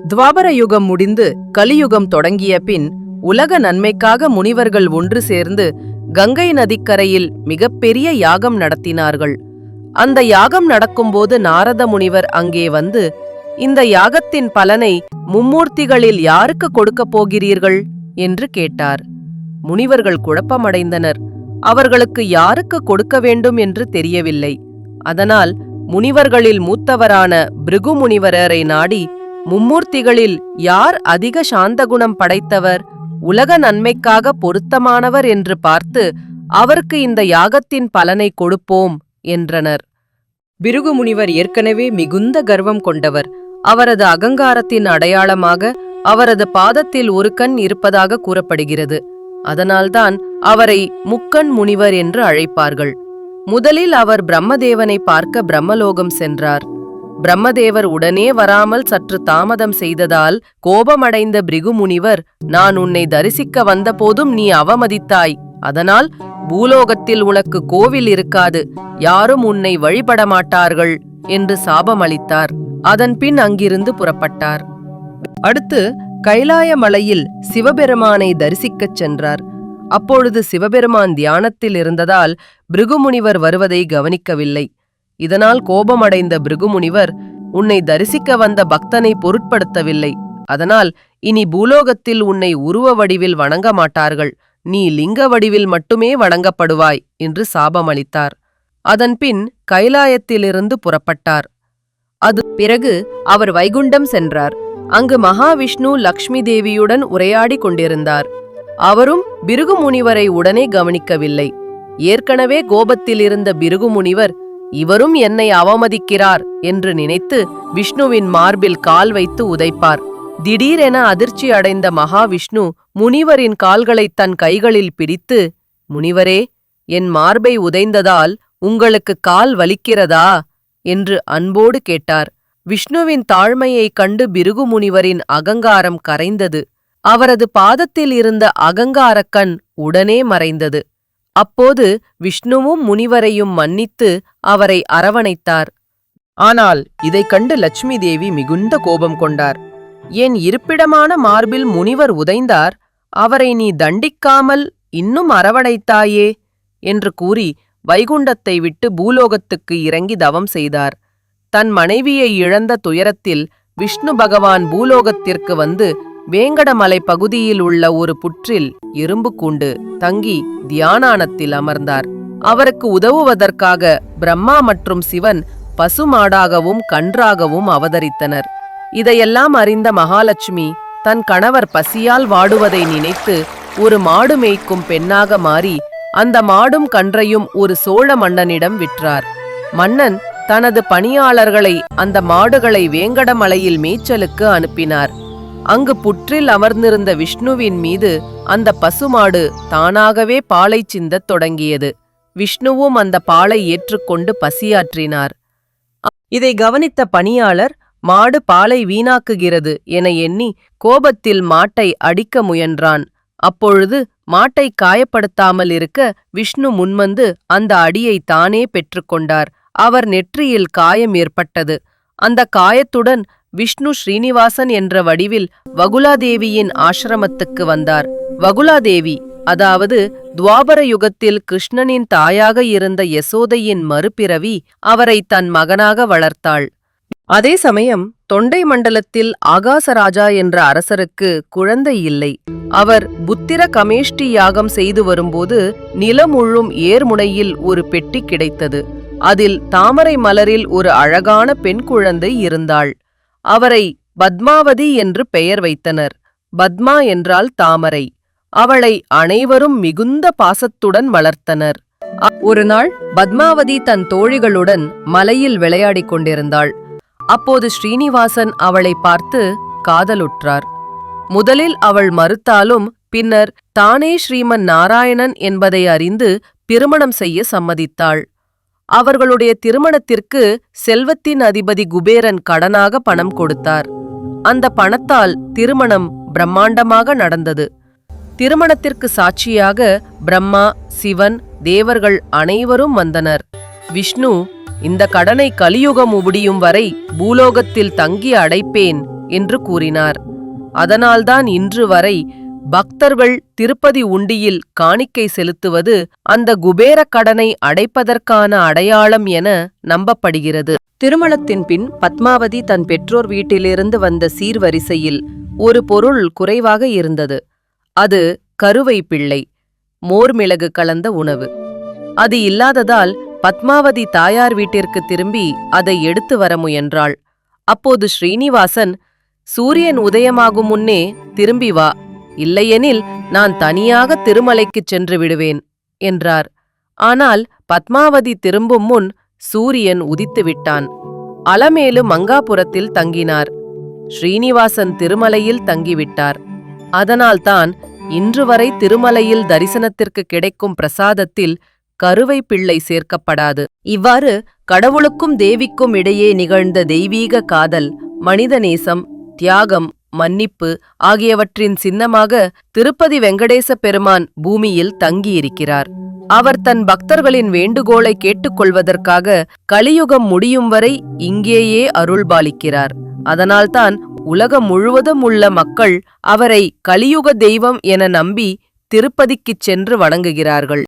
துவாபர யுகம் முடிந்து கலியுகம் தொடங்கிய பின் உலக நன்மைக்காக முனிவர்கள் ஒன்று சேர்ந்து கங்கை நதிக்கரையில் மிகப்பெரிய யாகம் நடத்தினார்கள். அந்த யாகம் நடக்கும்போது நாரத முனிவர் அங்கே வந்து இந்த யாகத்தின் பலனை மும்மூர்த்திகளில் யாருக்கு கொடுக்கப் போகிறீர்கள்? என்று கேட்டார். முனிவர்கள் குழப்பமடைந்தனர். அவர்களுக்கு யாருக்கு கொடுக்க வேண்டும் என்று தெரியவில்லை. அதனால் முனிவர்களில் மூத்தவரான பிருகு முனிவரரை நாடி மும்மூர்த்திகளில் யார் அதிக சாந்த குணம் படைத்தவர் உலக நன்மைக்காக பொருத்தமானவர் என்று பார்த்து அவருக்கு இந்த யாகத்தின் பலனை கொடுப்போம் என்றனர். பிருகு முனிவர் ஏற்கனவே மிகுந்த கர்வம் கொண்டவர். அவரது அகங்காரத்தின் அடையாளமாக அவரது பாதத்தில் ஒரு கண் இருப்பதாக கூறப்படுகிறது. அதனால்தான் அவரை முக்கண் முனிவர் என்று அழைப்பார்கள். முதலில் அவர் பிரம்மதேவனை பார்க்க பிரம்மலோகம் சென்றார். பிரம்மதேவர் உடனே வராமல் சற்று தாமதம் செய்ததால் கோபமடைந்த பிரிகு முனிவர் நான் உன்னை தரிசிக்க வந்தபோதும் நீ அவமதித்தாய். அதனால் பூலோகத்தில் உனக்கு கோவில் இருக்காது. யாரும் உன்னை வழிபட மாட்டார்கள் என்று சாபமளித்தார். அதன்பின் அங்கிருந்து புறப்பட்டார். அடுத்து கைலாய மலையில் சிவபெருமானை தரிசிக்கச் சென்றார். அப்பொழுது சிவபெருமான் தியானத்தில் இருந்ததால் பிருகுமுனிவர் வருவதை கவனிக்கவில்லை. இதனால் கோபமடைந்த பிருகுமுனிவர் உன்னை தரிசிக்க வந்த பக்தனை பொருட்படுத்தவில்லை. அதனால் இனி பூலோகத்தில் உன்னை உருவ வடிவில் வணங்க மாட்டார்கள். நீ லிங்க வடிவில் மட்டுமே வணங்கப்படுவாய் என்று சாபமளித்தார். அதன்பின் கைலாயத்திலிருந்து புறப்பட்டார். அது பிறகு அவர் வைகுண்டம் சென்றார். அங்கு மகாவிஷ்ணு லக்ஷ்மி தேவியுடன் உரையாடிக் கொண்டிருந்தார். அவரும் பிருகு முனிவரை உடனே கவனிக்கவில்லை. ஏற்கனவே கோபத்தில் இருந்த பிருகு முனிவர் இவரும் என்னை அவமதிக்கிறார் என்று நினைத்து விஷ்ணுவின் மார்பில் கால் வைத்து உதைப்பார். திடீரென அதிர்ச்சி அடைந்த மகாவிஷ்ணு முனிவரின் கால்களைத் தன் கைகளில் பிடித்து முனிவரே என் மார்பை உதைந்ததால் உங்களுக்கு கால் வலிக்கிறதா? என்று அன்போடு கேட்டார். விஷ்ணுவின் தாழ்மையைக் கண்டு பிருகு முனிவரின் அகங்காரம் கரைந்தது. அவரது பாதத்தில் இருந்த அகங்காரக் கண் உடனே மறைந்தது. அப்போது விஷ்ணுவும் முனிவரையும் மன்னித்து அவரை அரவணைத்தார். ஆனால் இதைக் கண்டு லட்சுமி தேவி மிகுந்த கோபம் கொண்டார். என் இருப்பிடமான மார்பில் முனிவர் உதைந்தார் அவரை நீ தண்டிக்காமல் இன்னும் அரவணைத்தாயே என்று கூறி வைகுண்டத்தை விட்டு பூலோகத்துக்கு இறங்கி தவம் செய்தார். தன் மனைவியை இழந்த துயரத்தில் விஷ்ணு பகவான் பூலோகத்திற்கு வந்து வேங்கடமலை பகுதியில் உள்ள ஒரு புற்றில் இரும்பு கூண்டு தங்கி தியானானத்தில் அமர்ந்தார். அவருக்கு உதவுவதற்காக பிரம்மா மற்றும் சிவன் பசுமாடாகவும் கன்றாகவும் அவதரித்தனர். இதையெல்லாம் அறிந்த மகாலட்சுமி தன் கணவர் பசியால் வாடுவதை நினைத்து ஒரு மாடு மேய்க்கும் பெண்ணாக மாறி அந்த மாடும் கன்றையும் ஒரு சோழ மன்னனிடம் விற்றார். மன்னன் தனது பணியாளர்களை அந்த மாடுகளை வேங்கடமலையில் மேய்ச்சலுக்கு அனுப்பினார். அங்கு புற்றில் அமர்ந்திருந்த விஷ்ணுவின் மீது அந்த பசுமாடு தானாகவே பாலை சிந்தத் தொடங்கியது. விஷ்ணுவும் அந்த பாலை ஏற்றுக்கொண்டு பசியாற்றினார். இதை கவனித்த பணியாளர் மாடு பாலை வீணாக்குகிறது என எண்ணி கோபத்தில் மாட்டை அடிக்க முயன்றான். அப்பொழுது மாட்டை காயப்படுத்தாமல் இருக்க விஷ்ணு முன்வந்து அந்த அடியை தானே பெற்றுக்கொண்டார். அவர் நெற்றியில் காயம் ஏற்பட்டது. அந்த காயத்துடன் விஷ்ணு ஸ்ரீனிவாசன் என்ற வடிவில் வகுலாதேவியின் ஆசிரமத்துக்கு வந்தார். வகுலாதேவி அதாவது துவாபர யுகத்தில் கிருஷ்ணனின் தாயாக இருந்த யசோதையின் மறுபிறவி அவரை தன் மகனாக வளர்த்தாள். அதே சமயம் தொண்டை மண்டலத்தில் ஆகாசராஜா என்ற அரசருக்கு குழந்தை இல்லை. அவர் புத்திர கமேஷ்டி யாகம் செய்து வரும்போது நிலமுழும் ஏர்முனையில் ஒரு பெட்டி கிடைத்தது. அதில் தாமரை மலரில் ஒரு அழகான பெண் குழந்தை இருந்தாள். அவரை பத்மாவதி என்று பெயர் வைத்தனர். பத்மா என்றால் தாமரை. அவளை அனைவரும் மிகுந்த பாசத்துடன் வளர்த்தனர். ஒரு நாள் பத்மாவதி தன் தோழிகளுடன் மலையில் விளையாடிக் கொண்டிருந்தாள். அப்போது ஸ்ரீனிவாசன் அவளை பார்த்து காதலுற்றார். முதலில் அவள் மறுத்தாலும் பின்னர் தானே ஸ்ரீமன் நாராயணன் என்பதை அறிந்து திருமணம் செய்ய சம்மதித்தாள். அவர்களுடைய திருமணத்திற்கு செல்வத்தின் அதிபதி குபேரன் கடனாக பணம் கொடுத்தார். அந்த பணத்தால் திருமணம் பிரம்மாண்டமாக நடந்தது. திருமணத்திற்கு சாட்சியாக பிரம்மா சிவன் தேவர்கள் அனைவரும் வந்தனர். விஷ்ணு இந்த கடனை கலியுகம் முடியும் வரை பூலோகத்தில் தங்கி அடைப்பேன் என்று கூறினார். அதனால்தான் இன்று வரை பக்தர்கள் திருப்பதி உண்டியில் காணிக்கை செலுத்துவது அந்த குபேர கடனை அடைப்பதற்கான அடையாளம் என நம்பப்படுகிறது. திருமணத்தின் பின் பத்மாவதி தன் பெற்றோர் வீட்டிலிருந்து வந்த சீர்வரிசையில் ஒரு பொருள் குறைவாக இருந்தது. அது கருவை பிள்ளை மோர்மிளகு கலந்த உணவு. அது இல்லாததால் பத்மாவதி தாயார் வீட்டிற்கு திரும்பி அதை எடுத்து வர முயன்றாள். அப்போது ஸ்ரீனிவாசன் சூரியன் உதயமாகும் முன்னே திரும்பி வா இல்லையெனில் நான் தனியாக திருமலைக்குச் சென்று விடுவேன் என்றார். ஆனால் பத்மாவதி திரும்பும் முன் சூரியன் உதித்துவிட்டான். அலமேலு மங்காபுரத்தில் தங்கினார். ஸ்ரீனிவாசன் திருமலையில் தங்கிவிட்டார். அதனால்தான் இன்று வரை திருமலையில் தரிசனத்திற்கு கிடைக்கும் பிரசாதத்தில் கருவை பிள்ளை சேர்க்கப்படாது. இவ்வாறு கடவுளுக்கும் தேவிக்கும் இடையே நிகழ்ந்த தெய்வீக காதல் மனிதநேசம் தியாகம் மன்னிப்பு ஆகியவற்றின் சின்னமாக திருப்பதி வெங்கடேச பெருமான் பூமியில் தங்கியிருக்கிறார். அவர் தன் பக்தர்களின் வேண்டுகோளை கேட்டுக்கொள்வதற்காக கலியுகம் முடியும் வரை இங்கேயே அருள்பாலிக்கிறார் அதனால்தான் உலகம் முழுவதும் உள்ள மக்கள் அவரை கலியுக தெய்வம் என நம்பி திருப்பதிக்குச் சென்று வணங்குகிறார்கள்.